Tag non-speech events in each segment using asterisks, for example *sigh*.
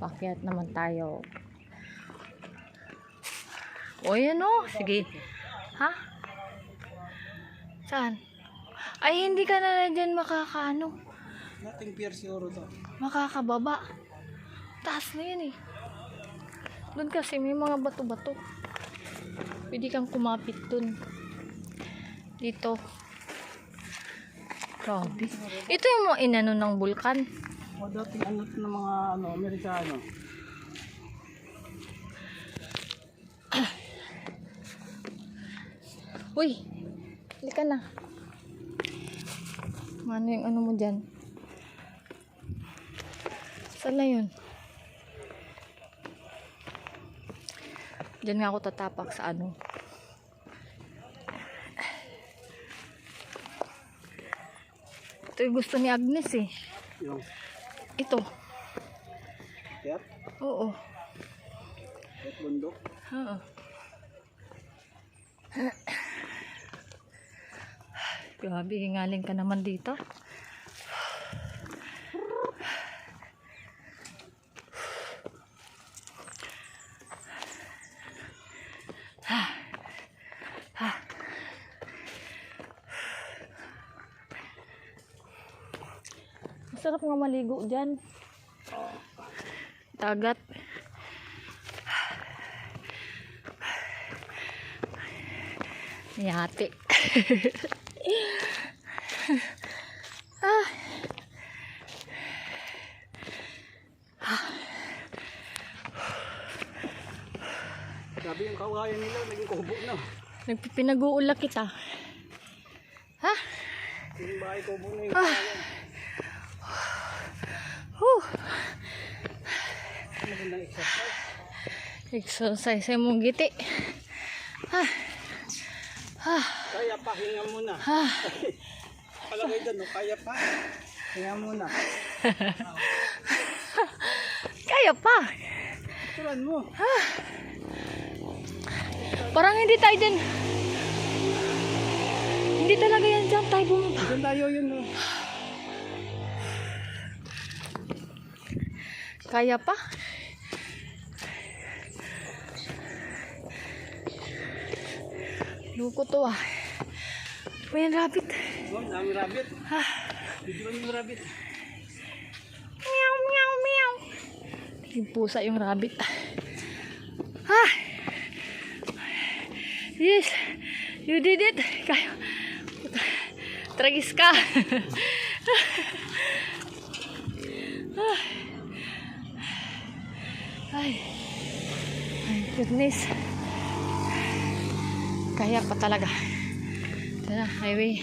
Pakyat naman tayo. O, yan o. Sige. Ha? Saan? Ay, hindi ka na dyan makakaano. Nating pier siguro to. Makakababa. Taas na yan eh. Doon kasi may mga bato-bato. Pwede kang kumapit dun. Dito. Grabe. Ito yung mga inano ng bulkan. O dating ano to ng mga ano, Amerikano. *coughs* Uy! Halika na. Ano yung ano mo dyan? Saan na yun? Diyan nga ako tatapak sa ano. Ito yung gusto ni Agnes eh. Yung Ito. pier, Oo. at bundok. Oo. Grabe, hingaling ka naman dito. Masarap nga maligo dyan. Dagat. Yate. *laughs* ah. Sabi yung kawayan nila, naging kubo na. Nagpipinag-uulak kita. Ha? Yung bahay kubo na yung Ah. kawayan. Magandang exercise. Sa mong giti. Ha? Ha? Kaya pa, hinga muna. Ha? Palagay doon, no? kaya pa. Hinga muna. *laughs* Kaya pa. Tulan mo. Parang hindi tayo din. Hindi talaga yan dyan tayo bumaba. Diyan tayo yun, no? Kaya pa. Luko to ah. May rabbit. Oh, dami rabbit. Ah. Dito yung rabbit? Meow, meow, meow. Yung pusa yung rabbit. Ah! Yes! You did it! Kayo. Tragis ka. Ah. *laughs* Ay. My goodness. Kaya pa talaga. Ito highway.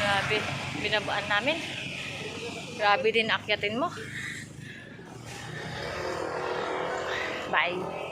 Grabe, binabaan namin. Grabe din akyatin mo. Bye.